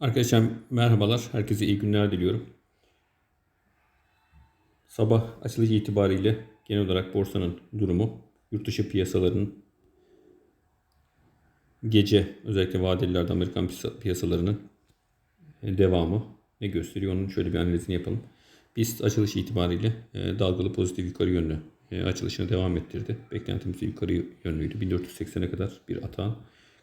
Arkadaşlar merhabalar. Herkese iyi günler diliyorum. Sabah açılış itibariyle genel olarak borsanın durumu, yurt dışı piyasalarının gece özellikle vadelilerde Amerikan piyasa- piyasalarının devamı ne gösteriyor? Onun şöyle bir analizini yapalım. BIST açılış itibariyle e, dalgalı pozitif yukarı yönlü e, açılışını devam ettirdi. Beklentimiz yukarı yönlüydü. 1480'e kadar bir atağın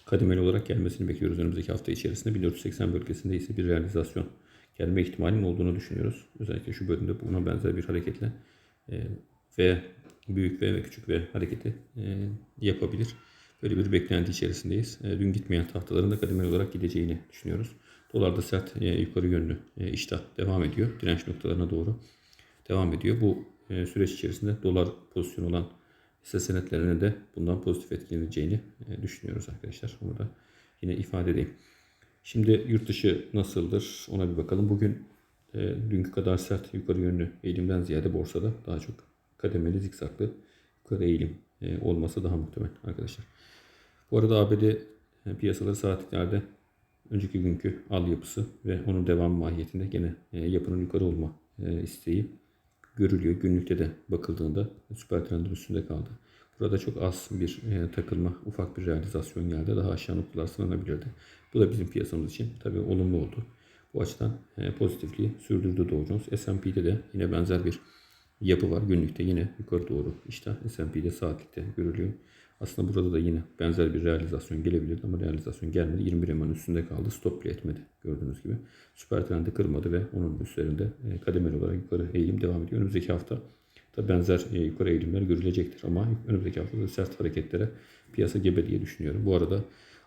kademeli olarak gelmesini bekliyoruz önümüzdeki hafta içerisinde. 1480 bölgesinde ise bir realizasyon gelme ihtimalinin olduğunu düşünüyoruz. Özellikle şu bölümde buna benzer bir hareketle e, ve büyük V ve küçük V hareketi e, yapabilir. Böyle bir beklenti içerisindeyiz. E, dün gitmeyen tahtaların da kademeli olarak gideceğini düşünüyoruz. Dolarda sert e, yukarı yönlü e, iştah devam ediyor. Direnç noktalarına doğru devam ediyor. Bu e, süreç içerisinde dolar pozisyonu olan hisse senetlerine de bundan pozitif etkileneceğini e, düşünüyoruz arkadaşlar. Onu da yine ifade edeyim. Şimdi yurt dışı nasıldır ona bir bakalım. Bugün e, dünkü kadar sert yukarı yönlü eğilimden ziyade borsada daha çok kademeli zikzaklı yukarı eğilim e, olması daha muhtemel arkadaşlar. Bu arada ABD piyasaları saatliklerde önceki günkü al yapısı ve onun devam mahiyetinde gene yapının yukarı olma isteği görülüyor. Günlükte de bakıldığında süper trendin üstünde kaldı. Burada çok az bir e, takılma, ufak bir realizasyon geldi. Daha aşağı noktalar sınanabilirdi. Bu da bizim piyasamız için tabii olumlu oldu. Bu açıdan e, pozitifliği sürdürdü Dow Jones. S&P'de de yine benzer bir yapı var. Günlükte yine yukarı doğru işte S&P'de saatlikte görülüyor. Aslında burada da yine benzer bir realizasyon gelebilirdi ama realizasyon gelmedi. 21 EMA'nın üstünde kaldı. Stop bile etmedi gördüğünüz gibi. Süper trendi kırmadı ve onun üzerinde e, kademeli olarak yukarı eğilim devam ediyor. Önümüzdeki hafta da benzer e, yukarı eğilimler görülecektir ama önümüzdeki hafta da sert hareketlere piyasa gebe diye düşünüyorum. Bu arada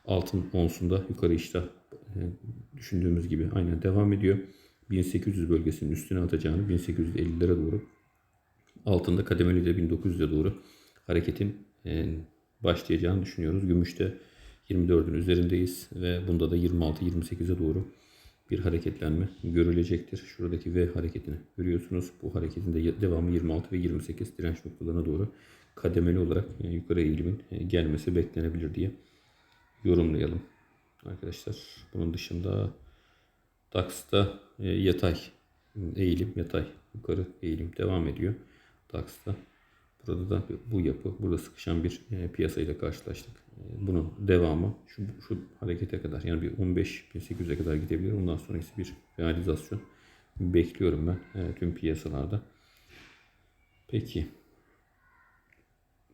altın onsunda yukarı iştah e, düşündüğümüz gibi aynen devam ediyor. 1800 bölgesinin üstüne atacağını 1850'lere doğru altında kademeli de 1900'e doğru hareketin e, başlayacağını düşünüyoruz. Gümüşte 24'ün üzerindeyiz ve bunda da 26-28'e doğru bir hareketlenme görülecektir. Şuradaki V hareketini görüyorsunuz. Bu hareketin de devamı 26 ve 28 direnç noktalarına doğru kademeli olarak e, yukarı eğilimin e, gelmesi beklenebilir diye yorumlayalım. Arkadaşlar bunun dışında DAX'ta e, yatay eğilim, yatay yukarı eğilim devam ediyor. DAX'ta Burada da bu yapı, burada sıkışan bir e, piyasayla karşılaştık. E, bunun devamı şu, şu harekete kadar yani bir 15.800'e kadar gidebilir. Ondan sonrası bir realizasyon bekliyorum ben e, tüm piyasalarda. Peki.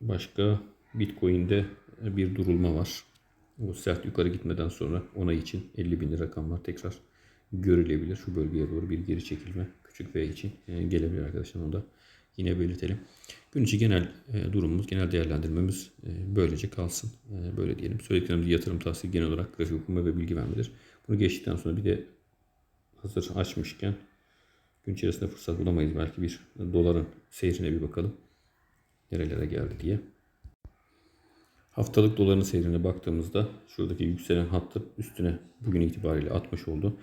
Başka Bitcoin'de bir durulma var. O sert yukarı gitmeden sonra onay için 50 bin rakamlar tekrar görülebilir. Şu bölgeye doğru bir geri çekilme küçük V için e, gelebilir arkadaşlar. Onu da yine belirtelim. Gün içi genel e, durumumuz, genel değerlendirmemiz e, böylece kalsın. E, böyle diyelim. Söylediklerimiz yatırım tavsiye genel olarak grafik okuma ve bilgi vermedir. Bunu geçtikten sonra bir de hazır açmışken gün içerisinde fırsat bulamayız. Belki bir doların seyrine bir bakalım. Nerelere geldi diye. Haftalık doların seyrine baktığımızda şuradaki yükselen hattı üstüne bugün itibariyle 60 oldu.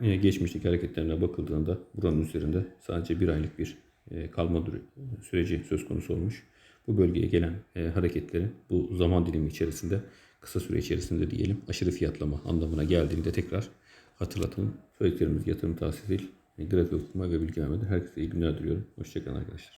Geçmişteki hareketlerine bakıldığında buranın üzerinde sadece bir aylık bir kalma süreci söz konusu olmuş. Bu bölgeye gelen e, hareketlerin bu zaman dilimi içerisinde kısa süre içerisinde diyelim aşırı fiyatlama anlamına geldiğinde tekrar hatırlatalım. Söylediklerimiz yatırım tavsiye değil, grafik okuma ve bilgilenmedir. Herkese iyi günler diliyorum. Hoşçakalın arkadaşlar.